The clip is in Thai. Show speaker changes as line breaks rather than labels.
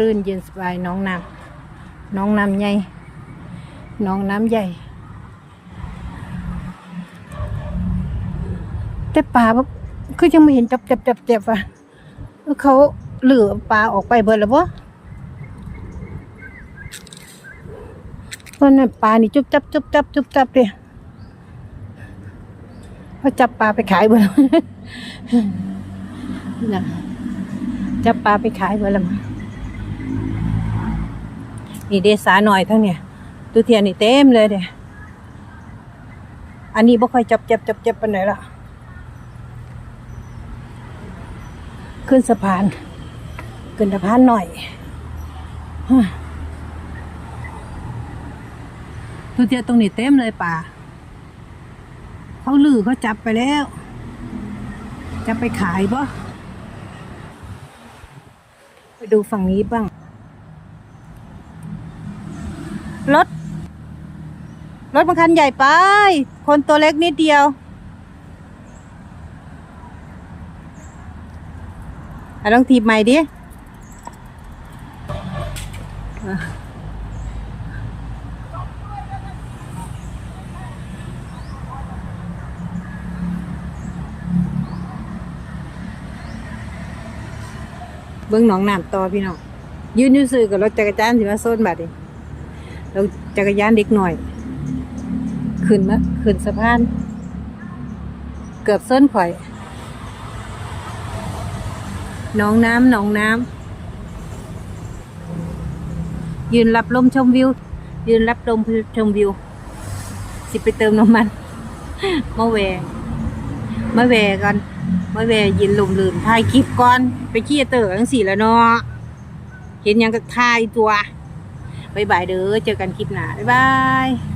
รื่นเย็นสบายน้องน้ำน้องน้ำใหญ่น้องน้ำใหญ่แต่ปลาแบบคือยังไม่เห็นจับจับจับจับอะเขาเหลือปลาออกไปเบิดแล้วปะเพราะนั่นปลานี่จุบจับจุบจับจุบจับเลยเขาจับปลาไปขายเบิดแล้วจับปลาไปขายเบิดแล้ว นี่เดสาหน่อยทั้งเนี่ยตูเทียนนี่เต็มเลยเด้อันนี้บ่ค่อยจับจับจับจับไปไหนละขึ้นสะพานขึ้นสะพานหน่อยฮะทุเทียนตรงนี้เต็มเลยป่าเขาลือเขาจับไปแล้ว จะไปขายบ่ไปดูฝั่งนี้บ้าง รถ รถมันคันใหญ่ไป คนตัวเล็กนิดเดียว อะลองทีบใหม่ดิเบิ้องหนองน้ำต่อพี่น้องยืนอยู่ซื้อกับรถจักรยานสิมาโซนบัดนี้ รถจักรยานเด็กหน่อย ขึ้นมาขึ้นสะพาน เกือบเส้นข่อยหนองน้ำหนองน้ำยืนรับลมชมวิว ยืนรับลมชมวิว สิไปเติมน้ำมันมาแวมาแวกันมาแวยินลมลื่นถ่ายคลิปก่อน ไปขี้เตอร์ทั้งสี่แล้วเนาะเห็นยังก็ถ่ายตัว บายบายเด้อเจอกันคลิปหน้าบ๊ายบาย